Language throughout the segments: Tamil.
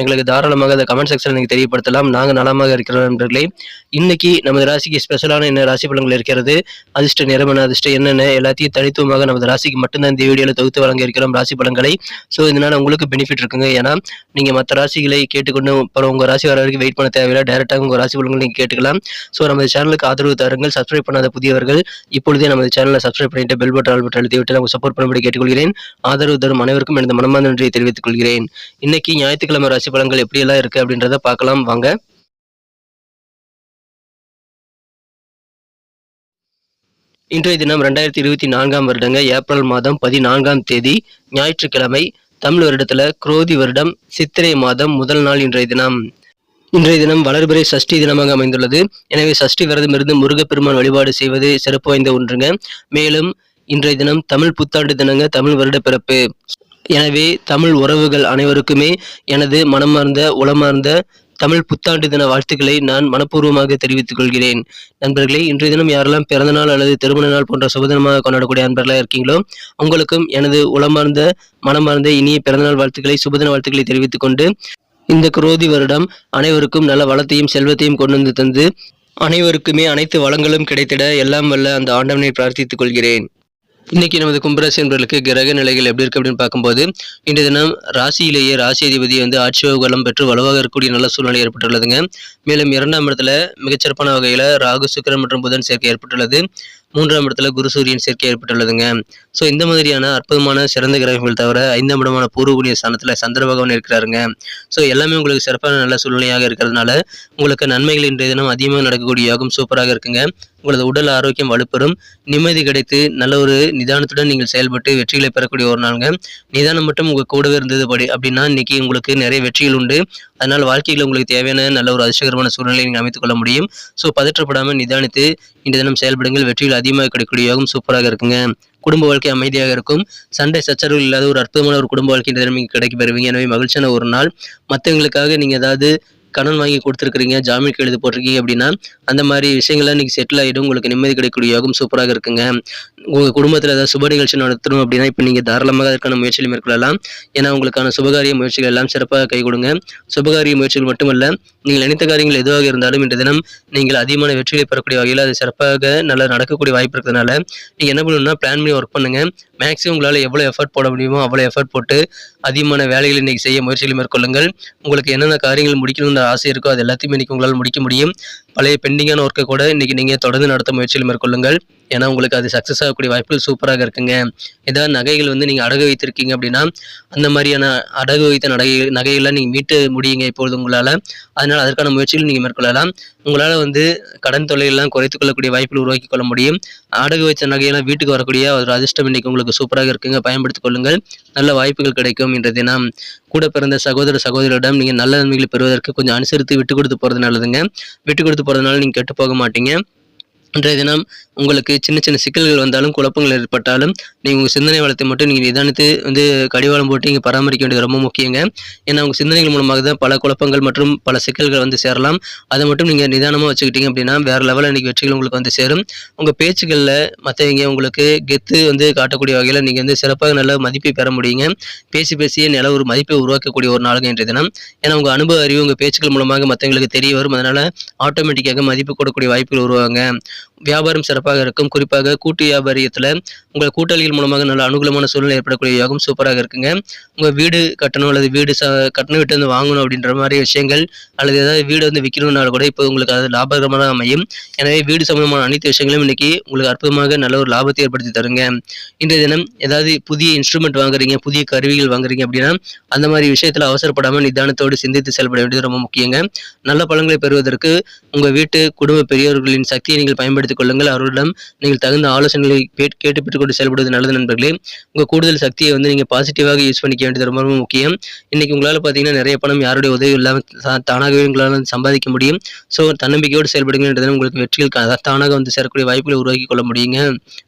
எங்களுக்கு தாராளமாக அந்த கமெண்ட் செக்ஷன் நீங்கள் தெரியப்படுத்தலாம். நாங்கள் நலமாக இருக்கிறோம் நண்பர்களே. இன்னைக்கு நமது ராசிக்கு ஸ்பெஷலான என்ன ராசி பலன்கள் இருக்கிறது? அதிர்ஷ்ட நிறமன அதிர்ஷ்டம் என்னென்ன? எல்லாத்தையும் தனித்துவமாக நமது ராசிக்கு மட்டும்தான் இந்த வீடியோவில் தொகுத்து வழங்க இருக்கிறோம் ராசி பலன்களை. ஸோ இதனால உங்களுக்கு பெனிஃபிட் இருக்குங்க. ஏன்னா நீங்கள் மற்ற ராசிகளை கேட்டுக்கொண்டு அப்புறம் உங்கள் ராசி வர வரைக்கும் வெயிட் பண்ண தேவையில்லை. டேரெக்டாக உங்கள் ராசி பலன்கள் நீங்கள் கேட்டுக்கலாம். ஸோ நமது சேனலுக்கு ஆதரவு தாருங்கள். சப்ஸ்கிரைப் பண்ணாத புதியவர்கள் இப்பொழுதே நமது சேனலை சப்ஸ்கிரைப் பண்ணிட்டு பெல் பட்டன் ஆல் பட்டன் அழுத்தி விட்டு நமக்கு சப்போர்ட் பண்ணும்படி கேட்டுக்கொள்கிறேன். ஆதரவு தரும் அனைவருக்கும் எனது மனமார்ந்த நன்றியை தெரிவித்துக் கொள்கிறேன் இன்னைக்கு ஞாயிற்றுக்கிழமை ராசி பலன்கள் எப்படியெல்லாம் இருக்கு அப்படின்றத பார்க்கலாம் வாங்க. இன்றைய தினம் ரெண்டாயிரத்தி இருபத்தி நான்காம் வருடங்க ஏப்ரல் மாதம் பதினான்காம் தேதி ஞாயிற்றுக்கிழமை தமிழ் வருடத்துல குரோதி வருடம் சித்திரை மாதம் முதல் நாள் இன்றைய தினம். இன்றைய தினம் வளர்பிறை சஷ்டி தினமாக அமைந்துள்ளது. எனவே சஷ்டி விரதம் இருந்து முருகப்பெருமான் வழிபாடு செய்வது சிறப்பு வாய்ந்த ஒன்றுங்க. மேலும் இன்றைய தினம் தமிழ் புத்தாண்டு தினங்க தமிழ் வருட பிறப்பு. எனவே தமிழ் உறவுகள் அனைவருக்குமே எனது மனமார்ந்த உளமார்ந்த தமிழ் புத்தாண்டு தின வாழ்த்துக்களை நான் மனப்பூர்வமாக தெரிவித்துக் கொள்கிறேன். நண்பர்களே இன்றைய தினம் யாரெல்லாம் பிறந்தநாள் அல்லது திருமண நாள் போன்ற சுபதினமாக கொண்டாடக்கூடிய நண்பர்களாக இருக்கீங்களோ உங்களுக்கும் எனது உளமார்ந்த மனமார்ந்த இனிய பிறந்தநாள் வாழ்த்துக்களை சுபதின வாழ்த்துக்களை தெரிவித்துக் கொண்டு இந்த குரோதி வருடம் அனைவருக்கும் நல்ல வளத்தையும் செல்வத்தையும் கொண்டு வந்து தந்து அனைவருக்குமே அனைத்து வளங்களும் கிடைத்திட எல்லாம் வல்ல அந்த ஆண்டவனை பிரார்த்தித்துக் கொள்கிறேன். இன்னைக்கு நமது கும்பராசி என்பவர்களுக்கு கிரக நிலைகள் எப்படி இருக்கு அப்படின்னு பார்க்கும்போது இன்றைய தினம் ராசியிலேயே ராசி அதிபதி வந்து ஆட்சி வளம் பெற்று வலுவாக இருக்கக்கூடிய நல்ல சூழ்நிலை ஏற்பட்டுள்ளதுங்க. மேலும் இரண்டாம் இடத்துல மிகச்சிறப்பான வகையில் ராகு சுக்கிரன் மற்றும் புதன் சேர்க்கை ஏற்பட்டுள்ளது. மூன்றாம் இடத்துல குரு சூரியன் சேர்க்கை ஏற்பட்டுள்ளதுங்க. ஸோ இந்த மாதிரியான அற்புதமான சிறந்த கிரகங்கள் தவிர ஐந்தாம் இடமான பூர்வ புண்ணிய ஸ்தானத்தில் சந்திர பகவான் இருக்கிறாருங்க. ஸோ எல்லாமே உங்களுக்கு சிறப்பான நல்ல சூழ்நிலையாக இருக்கிறதுனால உங்களுக்கு நன்மைகள் இன்றைய தினம் அதிகமாக நடக்கக்கூடிய யோகம் சூப்பராக இருக்குங்க. உங்களது உடல் ஆரோக்கியம் வலுப்பெறும். நிம்மதி கிடைத்து நல்ல ஒரு நிதானத்துடன் நீங்கள் செயல்பட்டு வெற்றிகளை பெறக்கூடிய ஒரு நாளுங்க. நிதானம் மட்டும் உங்கள் கூடவே இருந்தது படி அப்படின்னா இன்னைக்கு உங்களுக்கு நிறைய வெற்றிகள் உண்டு. அதனால் வாழ்க்கையில் உங்களுக்கு தேவையான நல்ல ஒரு அதிர்ஷ்டகரமான சூழ்நிலையை நீங்கள் அமைத்துக் கொள்ள முடியும். ஸோ பதற்றப்படாமல் நிதானித்து இந்த தினம் செயல்படுங்கள். வெற்றிகள் அதிகமாக கிடைக்கக்கூடிய யோகம் சூப்பராக இருக்குங்க. குடும்ப வாழ்க்கை அமைதியாக இருக்கும். சண்டை சச்சரவுகள் இல்லாத ஒரு அற்புதமான ஒரு குடும்ப வாழ்க்கை இந்த தினம் நீங்கள் கிடைக்க பெறுவீங்க. எனவே மகிழ்ச்சியான ஒரு நாள். மற்றவங்களுக்காக நீங்கள் ஏதாவது கடன் வாங்கி கொடுத்துருக்குறீங்க ஜாமீன் எழுதி போட்டிருக்கீங்க அப்படின்னா அந்த மாதிரி விஷயங்கள்லாம் இன்னைக்கு செட்டில் ஆகிடும் உங்களுக்கு நிம்மதி கிடைக்கக்கூடிய யோகம் சூப்பராக இருக்குங்க. உங்கள் குடும்பத்தில் ஏதாவது சுப நிகழ்ச்சி நடத்தணும் அப்படின்னா இப்போ நீங்கள் தாராளமாக அதற்கான முயற்சிகளை மேற்கொள்ளலாம். ஏன்னா உங்களுக்கான சுபகாரிய முயற்சிகள் எல்லாம் சிறப்பாக கை கொடுங்க. சுபகாரிய முயற்சிகள் மட்டுமல்ல நீங்கள் நினைத்த காரியங்கள் எதுவாக இருந்தாலும் இன்றைய தினம் நீங்கள் அதிகமான வெற்றிகளை பெறக்கூடிய வகையில் அது சிறப்பாக நல்லா நடக்கக்கூடிய வாய்ப்பு இருக்கிறதுனால நீங்கள் என்ன பண்ணணும்னா பிளான் பண்ணி ஒர்க் பண்ணுங்கள் மேக்ஸிமம் உங்களால் எவ்வளோ எஃபர்ட் போட முடியுமோ அவ்வளோ எஃபர்ட் போட்டு அதிகமான வேலைகளை இன்றைக்கி செய்ய முயற்சிகளை மேற்கொள்ளுங்கள். உங்களுக்கு என்னென்ன காரியங்கள் முடிக்கணும்னு ஆசை இருக்கோ அது எல்லாத்தையுமே இன்னைக்கு உங்களால் முடிக்க முடியும். பழைய பெண்டிங்கான ஒர்க்கை கூட இன்றைக்கி நீங்கள் தொடர்ந்து நடத்த முயற்சிகள் மேற்கொள்ளுங்கள். ஏன்னா உங்களுக்கு அது சக்ஸஸ் ஆகக்கூடிய வாய்ப்புகள் சூப்பராக இருக்குங்க. ஏதாவது நகைகள் வந்து நீங்கள் அடகு வைத்திருக்கீங்க அப்படின்னா அந்த மாதிரியான அடகு வைத்த நகை நகைகள்லாம் நீங்கள் மீட்டு முடியுங்க இப்பொழுது உங்களால். அதனால் அதற்கான முயற்சிகள் நீங்கள் மேற்கொள்ளலாம். உங்களால் வந்து கடன் தொல்லையெல்லாம் குறைத்துக் கொள்ளக்கூடிய வாய்ப்புகள் உருவாக்கி கொள்ள முடியும். அடகு வைத்த நகையெல்லாம் வீட்டுக்கு வரக்கூடிய ஒரு அதிர்ஷ்டம் இன்னைக்கு உங்களுக்கு சூப்பராக இருக்குங்க. பயன்படுத்திக் கொள்ளுங்கள். நல்ல வாய்ப்புகள் கிடைக்கும் இன்றைய தினம். கூட பிறந்த சகோதர சகோதரிடம் நீங்கள் நல்ல நன்மைகளை பெறுவதற்கு கொஞ்சம் அனுசரித்து விட்டு கொடுத்து போகிறது நல்லதுங்க. விட்டு கொடுத்து போகிறதுனால நீங்கள் கெட்டு போக மாட்டீங்க. இன்றைய தினம் உங்களுக்கு சின்ன சின்ன சிக்கல்கள் வந்தாலும் குழப்பங்கள் ஏற்பட்டாலும் நீங்கள் உங்கள் சிந்தனை வளத்தை மட்டும் நீங்கள் நிதானித்து வந்து கடிவாளம் போட்டு இங்கே பராமரிக்க வேண்டியது ரொம்ப முக்கியங்க. ஏன்னா உங்கள் சிந்தனைகள் மூலமாக தான் பல குழப்பங்கள் மற்றும் பல சிக்கல்கள் வந்து சேரலாம். அதை மட்டும் நீங்கள் நிதானமாக வச்சுக்கிட்டீங்க அப்படின்னா வேறு லெவலில் இன்றைக்கி வெற்றிகள் உங்களுக்கு வந்து சேரும். உங்கள் பேச்சுகளில் மற்றவங்க உங்களுக்கு கெத்து வந்து காட்டக்கூடிய வகையில் நீங்கள் வந்து சிறப்பாக நல்ல மதிப்பை பெற முடியுங்க. பேசி பேசியே நல்ல ஒரு மதிப்பை உருவாக்கக்கூடிய ஒரு நாளுங்க இன்றைய தினம். ஏன்னா உங்கள் அனுபவ அறிவு உங்கள் பேச்சுக்கள் மூலமாக மற்றவங்களுக்கு தெரிய வரும். அதனால் ஆட்டோமேட்டிக்காக மதிப்பு கொடுக்கக்கூடிய வாய்ப்புகள் உருவாங்க வியாபாரம் சிறப்பாக இருக்கும். குறிப்பாக கூட்டு வியாபாரியத்தில் உங்கள் கூட்டாளிகள் மூலமாக நல்ல அனுகூலமான சூழ்நிலை ஏற்படக்கூடிய யோகம் சூப்பராக இருக்குங்க. உங்கள் வீடு கட்டணும் அல்லது வீடு ச கட்டணம் விட்டு வந்து வாங்கணும் அப்படின்ற மாதிரி விஷயங்கள் அல்லது ஏதாவது வீடு வந்து விற்கணும்னால கூட இப்போ உங்களுக்கு அது லாபகரமாக அமையும். எனவே வீடு சம்பந்தமான அனைத்து விஷயங்களும் இன்னைக்கு உங்களுக்கு அற்புதமாக நல்ல ஒரு லாபத்தை ஏற்படுத்தி தருங்க. இன்றைய தினம் ஏதாவது புதிய இன்ஸ்ட்ருமெண்ட் வாங்குறீங்க புதிய கருவிகள் வாங்குறீங்க அப்படின்னா அந்த மாதிரி விஷயத்தில் அவசரப்படாமல் நிதானத்தோடு சிந்தித்து செயல்பட வேண்டியது ரொம்ப முக்கியங்க. நல்ல பலன்களை பெறுவதற்கு உங்கள் வீட்டு குடும்ப பெரியவர்களின் சக்தியை நீங்கள் பயன் பயன்படுத்திக் கொள்ளுங்கள். அவர்களிடம் நீங்கள் தகுந்த ஆலோசனைகளை கேட்டு பெற்றுக்கொண்டு செயல்படுவது நல்லது நண்பர்களே. உங்கள் கூடுதல் சக்தியை வந்து நீங்கள் பாசிட்டிவாக யூஸ் பண்ணிக்க வேண்டியது ரொம்ப முக்கியம். இன்னைக்கு உங்களால் பார்த்தீங்கன்னா நிறைய பணம் யாருடைய உதவி இல்லாமல் தானாகவே உங்களால் சம்பாதிக்க முடியும். ஸோ தன்னம்பிக்கையோடு செயல்படுங்கள் என்றதில் உங்களுக்கு வெற்றிகள் தானாக வந்து சேரக்கூடிய வாய்ப்புகளை உருவாக்கி கொள்ள முடியுங்க.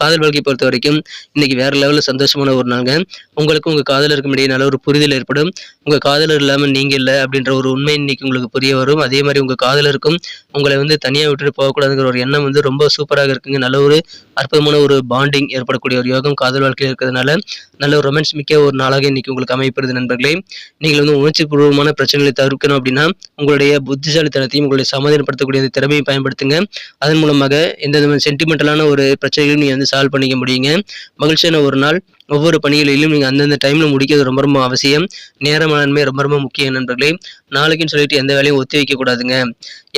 காதல் வாழ்க்கை பொறுத்த வரைக்கும் இன்னைக்கு வேற லெவலில் சந்தோஷமான ஒரு நாளுங்க. உங்களுக்கும் உங்கள் காதலருக்கும் இடையே நல்ல ஒரு புரிதல் ஏற்படும். உங்கள் காதலர் இல்லாமல் நீங்கள் இல்லை அப்படின்ற ஒரு உண்மை இன்னைக்கு உங்களுக்கு புரிய வரும். அதே மாதிரி உங்கள் காதலருக்கும் உங்களை வந்து தனியாக விட்டுட்டு போகக்கூடாதுங்கிற ஒரு எண்ணம் வந்து ரொம்ப சூப்பராக இருக்குங்க. நல்ல ஒரு அற்புதமான ஒரு பாண்டிங் ஏற்படக்கூடிய ஒரு யோகம் காதல் வாழ்க்கையில் இருக்கிறதுனால நல்ல ஒரு ரொமான்ஸ் மிக்க ஒரு நாளாக இன்னைக்கு உங்களுக்கு அமைப்பது நண்பர்களே. நீங்கள் வந்து உணர்ச்சி பூர்வமான பிரச்சனைகளை தவிர்க்கணும் அப்படின்னா உங்களுடைய புத்திசாலித்தனத்தையும் உங்களுடைய சமாதானப்படுத்தக்கூடிய அந்த திறமையை பயன்படுத்துங்க. அதன் மூலமாக எந்த விதமான சென்டிமெண்டலான ஒரு பிரச்சனைகளையும் நீங்கள் வந்து சால்வ் பண்ணிக்க முடியுங்க. மகிழ்ச்சியான ஒரு நாள். ஒவ்வொரு பணிகளிலும் நீங்கள் அந்தந்த டைமில் முடிக்கிறது ரொம்ப ரொம்ப அவசியம். நேர மேலாண்மை ரொம்ப ரொம்ப முக்கியம் நண்பர்களே. நாளைக்குன்னு சொல்லிட்டு எந்த வேலையும் ஒத்தி வைக்கக்கூடாதுங்க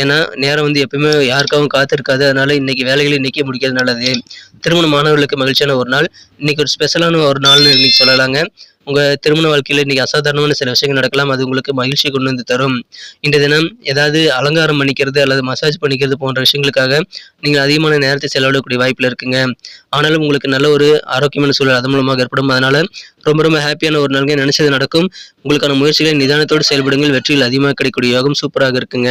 ஏன்னா நேரம் வந்து எப்பயுமே யாருக்காகவும் காத்திருக்காது. அதனால இன்னைக்கு வேலைகளை இன்னைக்கே முடிக்கிறது நல்லது. திருமண மாணவர்களுக்கு மகிழ்ச்சியான ஒரு நாள். இன்னைக்கு ஒரு ஸ்பெஷலான ஒரு நாள்னு இன்னைக்கு சொல்லலாங்க. உங்க திருமண வாழ்க்கையில இன்னைக்கு அசாதாரணமான சில விஷயங்கள் நடக்கலாம். அது உங்களுக்கு மகிழ்ச்சி கொண்டு வந்து தரும். இந்த தினம் ஏதாவது அலங்காரம் பண்ணிக்கிறது அல்லது மசாஜ் பண்ணிக்கிறது போன்ற விஷயங்களுக்காக நீங்கள் அதிகமான நேரத்தை செலவிடக்கூடிய வாய்ப்பில் இருக்குங்க. ஆனாலும் உங்களுக்கு நல்ல ஒரு ஆரோக்கியமான சூழல் அதன் மூலமாக ஏற்படும். அதனால ரொம்ப ரொம்ப ஹாப்பியான ஒரு நாளுங்க. நினைச்சது நடக்கும். உங்களுக்கான முயற்சிகளை நிதானத்தோடு செயல்படுங்கள். வெற்றியில் அதிகமாக கிடைக்கக்கூடிய யோகம் சூப்பராக இருக்குங்க.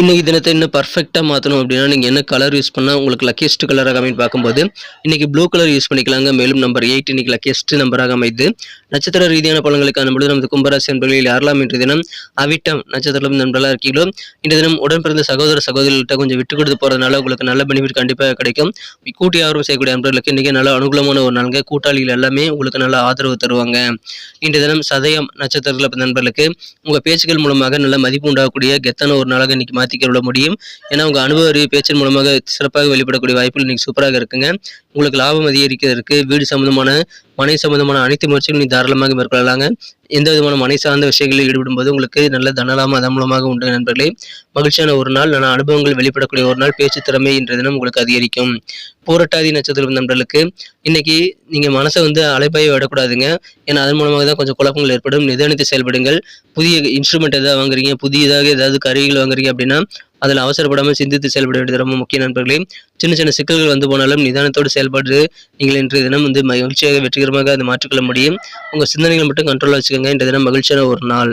இன்றைக்கி தினத்தை இன்னும் பர்ஃபெக்டாக மாற்றணும் அப்படின்னா நீங்கள் என்ன கலர் யூஸ் பண்ணால் உங்களுக்கு லக்கியஸ்ட் கலராக அமைன்னு பார்க்கும்போது இன்றைக்கி ப்ளூ கலர் யூஸ் பண்ணிக்கலாங்க. மேலும் நம்பர் எயிட் இன்னைக்கு லக்கியஸ்ட் நம்பராக அமைது நட்சத்திர ரீதியான பலன்களை காணும்பொழுது நமது கும்பராசி நண்பர்களில் யாரெல்லாம் இன்று தினம் அவிட்டம் நட்சத்திரம் நண்பர்களாக இருக்கீங்களோ இந்த தினம் உடன் பிறந்த சகோதர சகோதரிகள்கிட்ட கொஞ்சம் விட்டு கொடுத்து போகிறதுனால உங்களுக்கு நல்ல பெனிஃபிட் கண்டிப்பாக கிடைக்கும். கூட்டி ஆர்வம் செய்யக்கூடிய நண்பர்களுக்கு இன்றைக்கி நல்ல அனுகூலமான ஒரு நாளுங்க. கூட்டாளிகள் எல்லாமே உங்களுக்கு நல்ல ஆதரவு தருவாங்க. இன்றைய தினம் சதயம் நட்சத்திரத்தில் நண்பர்களுக்கு உங்கள் பேச்சுக்கள் மூலமாக நல்ல மதிப்பு உண்டாகக்கூடிய கெத்தான ஒரு நாளாக இன்னைக்கு மாற்றிக்க முடியும். ஏன்னா உங்கள் அனுபவ அறிவு பேச்சின் மூலமாக சிறப்பாக வெளிப்படக்கூடிய வாய்ப்புகள் இன்னைக்கு சூப்பராக இருக்குங்க. உங்களுக்கு லாபம் அதிகரிக்கிறதுக்கு வீடு சம்மந்தமான மனை சம்பந்தமான அனைத்து முயற்சிகளும் நீ தாராளமாக மேற்கொள்ளலாங்க. எந்த விதமான மனை சார்ந்த விஷயங்களில் ஈடுபடும்போது உங்களுக்கு நல்ல தனலாம அதன் மூலமாக உண்டு நண்பர்களே. மகிழ்ச்சியான ஒரு நாள் நல்ல அனுபவங்கள் வெளிப்படக்கூடிய ஒரு நாள் பேச்சு திறமை என்ற தினம் உங்களுக்கு அதிகரிக்கும். போராட்டாதி நட்சத்திரம் நண்பர்களுக்கு இன்னைக்கு நீங்க மனசை வந்து அலைப்பாய விடக்கூடாதுங்க. ஏன்னா அதன் மூலமாக தான் கொஞ்சம் குழப்பங்கள் ஏற்படும். நிதானித்து செயல்படுங்கள். புதிய இன்ஸ்ட்ருமெண்ட் எதாவது வாங்குறீங்க புதியதாக ஏதாவது கருவிகள் வாங்குறீங்க அப்படின்னா அதில் அவசரப்படாமல் சிந்தித்து செயல்பட வேண்டியது ரொம்ப முக்கிய நண்பர்களே சின்ன சின்ன சிக்கல்கள் வந்து போனாலும் நிதானத்தோடு செயல்பட்டு நீங்கள் இன்றைய தினம் வந்து மகிழ்ச்சியாக வெற்றிகரமாக அதை மாற்றிக்கொள்ள முடியும். உங்கள் சிந்தனைகள் மட்டும் கண்ட்ரோலாக வச்சுக்கோங்க. இன்றைய தினம் மகிழ்ச்சியான ஒரு நாள்.